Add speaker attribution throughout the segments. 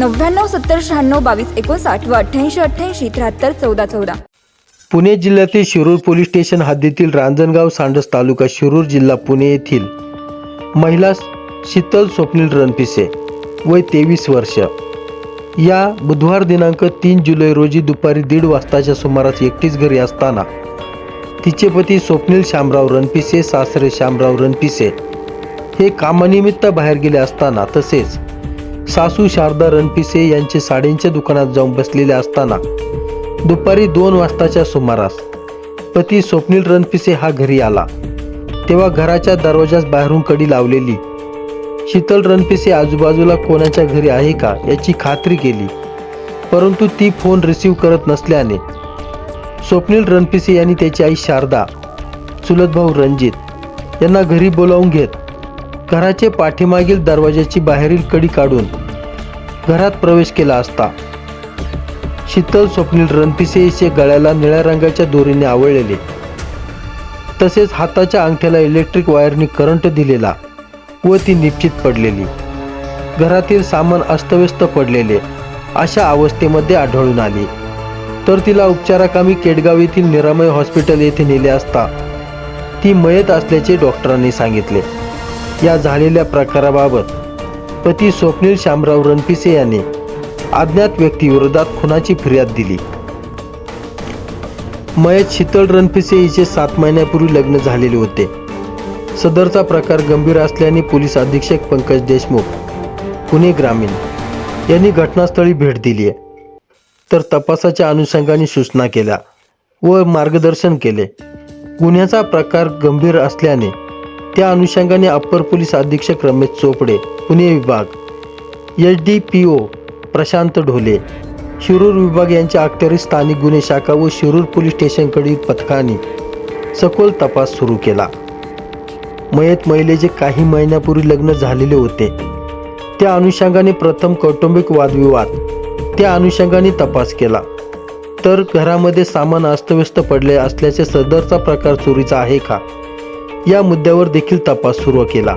Speaker 1: नव्याण्णव सत्तर शहाण्णव बावीस एकोणसाठ व अठ्ठ्याऐंशी अठ्ठ्याऐंशी त्र्याहत्तर चौदा चौदा.
Speaker 2: पुणे जिल्ह्यातील शिरूर पोलीस स्टेशन हद्दीतील रांजणगाव सांडस तालुका शिरूर जिल्हा पुणे येथील महिला शीतल स्वप्नील रणपिसे वय तेवीस वर्ष. या बुधवार दिनांक तीन जुलै रोजी दुपारी दीड वाजताच्या सुमारास एकटीच घरी असताना तिचे पती स्वप्नील शामराव रणपिसे सासरे शामराव रणपिसे हे कामानिमित्त बाहेर गेले असताना तसेच सासू शारदा रणपिसे यांचे साडींच्या दुकानात जाऊन बसलेले असताना दुपारी दोन वाजताच्या सुमारास पती स्वप्नील रणपिसे हा घरी आला. तेव्हा घराच्या दरवाजास बाहेरून कडी लावलेली. शीतल रणपिसे आजूबाजूला कोणाच्या घरी आहे का याची खात्री केली. परंतु ती फोन रिसीव करत नसल्याने स्वप्नील रणपिसे यांनी त्याची आई शारदा चुलत भाऊ रणजित यांना घरी बोलावून घेत घराचे पाठीमागील दरवाजाची बाहेरील कडी काढून घरात प्रवेश केला असता. शीतल स्वप्नील रणपिसेचे गळ्याला निळ्या रंगाच्या दोरीने आवळलेले. तसेच हाताच्या अंगठ्याला इलेक्ट्रिक वायरने करंट दिलेला व ती निश्चित पडलेली. घरातील सामान अस्तव्यस्त पडलेले. अशा अवस्थेमध्ये आढळून आली. तर तिला उपचाराकामी केडगाव येथील निरामय हॉस्पिटल येथे नेले असता ती मयत असल्याचे डॉक्टरांनी सांगितले. या झालेल्या प्रकाराबाबत पती स्वप्नील शामराव रणपिसे यांनी अज्ञात व्यक्तीविरोधात खुनाची फिर्याद दिली. मयत शीतल रणपिसे हिचे सात महिन्यापूर्वी लग्न झालेले होते. सदरचा प्रकार गंभीर असल्याने पोलीस अधीक्षक पंकज देशमुख पुणे ग्रामीण यांनी घटनास्थळी भेट दिली आहे. तर तपासाच्या अनुषंगाने सूचना केल्या व मार्गदर्शन केले. गुन्ह्याचा प्रकार गंभीर असल्याने त्या अनुषंगाने अप्पर पोलीस अधीक्षक रमेश चोपडे पुणे विभाग H D P O Prashant Dhole Shirur विभाग यांच्या अखत्यारी स्थानिक गुन्हे शाखा व शिरूर पोलीस स्टेशनकडील पथकाने सखोल तपास सुरू केला. मयत महिलेचे काही महिन्यापूर्वी लग्न झालेले होते त्या अनुषंगाने प्रथम कौटुंबिक वादविवाद त्या अनुषंगाने तपास केला. तर घरामध्ये सामान अस्तव्यस्त पडले असल्याचे सदरचा प्रकार चोरीचा आहे का? या मुद्द्यावर देखील तपास सुरू केला.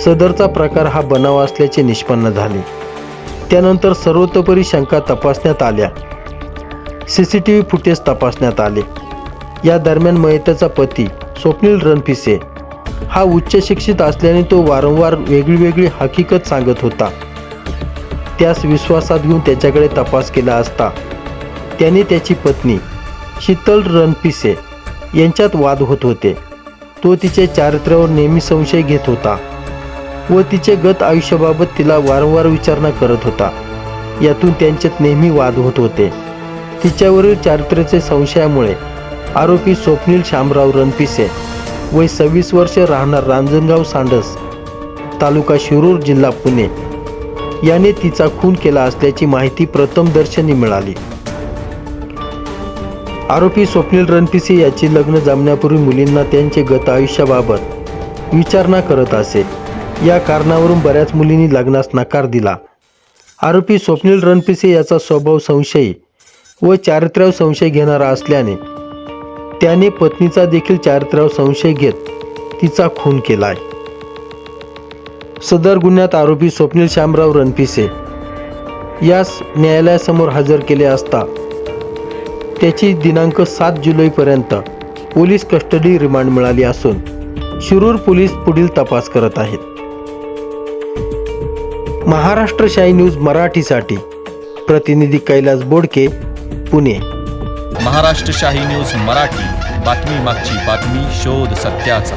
Speaker 2: सदरचा प्रकार हा बनाव असल्याचे निष्पन्न झाले. त्यानंतर सर्वतोपरी शंका तपासण्यात आल्या. C C T V footage तपासण्यात आले. या दरम्यान मयताचा पती स्वप्नील रणपिसे हा उच्च शिक्षित असल्याने तो वारंवार वेगळी वेगळी हकीकत सांगत होता. त्यास विश्वासात घेऊन त्याच्याकडे तपास केला असता. त्याने त्याची पत्नी शीतल रणपिसे यांच्यात वाद होत होते. तो तिच्या चारित्र्यावर नेहमी संशय घेत होता व तिचे गत आयुष्याबाबत तिला वारंवार विचारणा करत होता. यातून त्यांच्यात नेहमी वाद होत होते. तिच्यावरील चारित्र्याचे संशयामुळे आरोपी स्वप्नील शामराव रणपिसे वय सव्वीस वर्ष राहणार रांजणगाव सांडस तालुका शिरूर जिल्हा पुणे. याने तिचा खून केला असल्याची माहिती प्रथमदर्शनी मिळाली. आरोपी स्वप्नील रणपिसे याचे लग्न जमण्यापूर्वी मुलींना त्यांचे गत आयुष्याबाबत विचारणा करत असे. या कारणावरून बऱ्याच मुलींनी लग्नास नकार दिला. आरोपी स्वप्नील रणपिसे याचा स्वभाव संशयी व चारित्र्यावर संशय घेणारा असल्याने त्याने पत्नीचा देखील चारित्र्यावर संशय घेत तिचा खून केलाय. सदर गुन्ह्यात आरोपी स्वप्नील शामराव रणपिसे यास न्यायालयासमोर हजर केले असता त्याची दिनांक सात जुलैपर्यंत पोलीस कस्टडी रिमांड मिळाली असून शिरूर पोलीस पुढील तपास करत आहेत. महाराष्ट्र शाही न्यूज मराठीसाठी प्रतिनिधी कैलास बोडके पुणे.
Speaker 3: महाराष्ट्र शाही न्यूज मराठी बातमी मागची बातमी शोध सत्याचा.